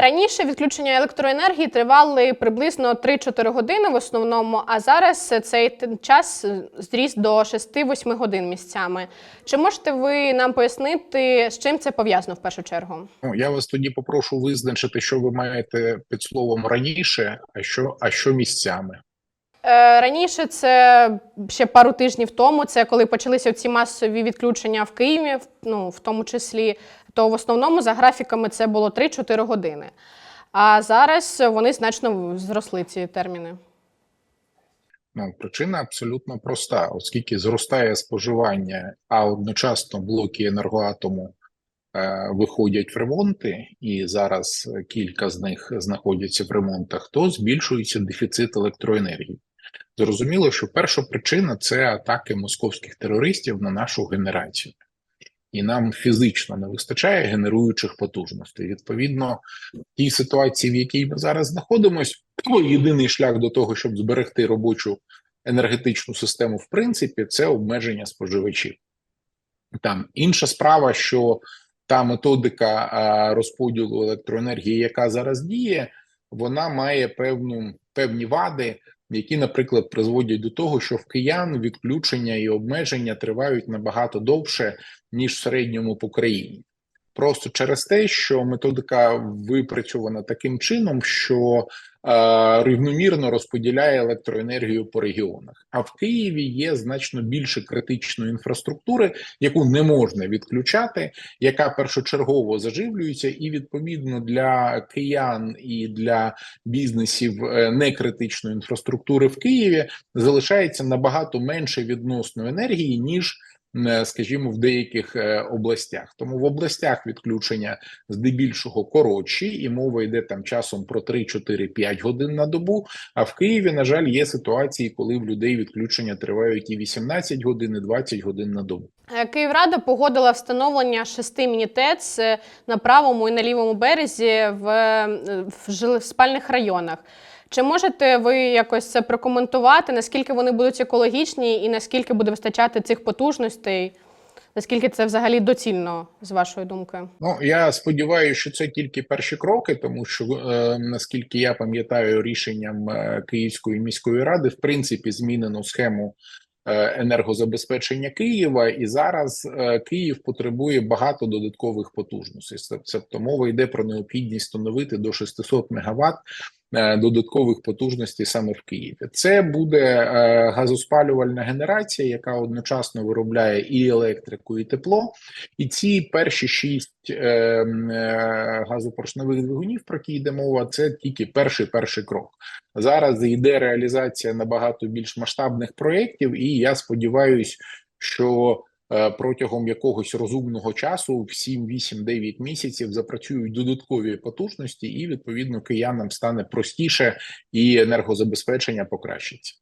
Раніше відключення електроенергії тривали приблизно 3-4 години в основному, а зараз цей час зріс до 6-8 годин місцями. Чи можете ви нам пояснити, з чим це пов'язано в першу чергу? Ну, я вас тоді попрошу визначити, що ви маєте під словом раніше, а що, а що місцями. Е, Раніше це ще пару тижнів тому, це коли почалися ці масові відключення в Києві, ну в тому числі, то в основному за графіками це було 3-4 години. А зараз вони значно зросли ці терміни. Ну, причина абсолютно проста, оскільки зростає споживання, а одночасно блоки енергоатому е, виходять в ремонти, і зараз кілька з них знаходяться в ремонтах, то збільшується дефіцит електроенергії. Зрозуміло, що перша причина це атаки московських терористів на нашу генерацію. І нам фізично не вистачає генеруючих потужностей. Відповідно, тій ситуації, в якій ми зараз знаходимося, єдиний шлях до того, щоб зберегти робочу енергетичну систему, в принципі, це обмеження споживачів. Там інша справа, що та методика розподілу електроенергії, яка зараз діє, вона має певну певні вади, які, наприклад, призводять до того, що в киян відключення і обмеження тривають набагато довше ніж в середньому по країні. Просто через те, що методика випрацьована таким чином, що рівномірно розподіляє електроенергію по регіонах. А в Києві є значно більше критичної інфраструктури, яку не можна відключати, яка першочергово заживлюється, і відповідно для киян і для бізнесів е, некритичної інфраструктури в Києві залишається набагато менше відносно енергії ніж е, скажімо, в деяких е, областях. Тому в областях відключення здебільшого коротші, і мова йде там часом про 3, 4, 5 годин на добу. А в Києві, на жаль, є ситуації, коли в людей відключення тривають і 18 годин, і 20 годин на добу. Е, Київрада погодила встановлення шести міні-ТЕЦ е, на правому і на лівому березі в, е, в спальних районах. Чи можете ви якось це прокоментувати, наскільки вони будуть екологічні і наскільки буде вистачати цих потужностей? Наскільки це взагалі доцільно, з вашої думки? Ну я сподіваюся, що це тільки перші кроки, тому що е, наскільки я пам'ятаю, рішенням е, Київської міської ради в принципі змінено схему е, енергозабезпечення Києва, і зараз е, Київ потребує багато додаткових потужностей. Тобто мова йде про необхідність встановити до 600 МВт е, додаткових потужностей саме в Києві. Це буде е, газоспалювальна генерація, яка одночасно виробляє і електрику, і тепло. І ці перші шість е, е, газопоршневих двигунів, про які йде мова, це тільки перший перший крок. Зараз йде реалізація набагато більш масштабних проєктів, і я сподіваюся, що е, протягом якогось розумного часу, в 7, 8, 9 місяців, запрацюють додаткові потужності, і відповідно киянам стане простіше і енергозабезпечення покращиться.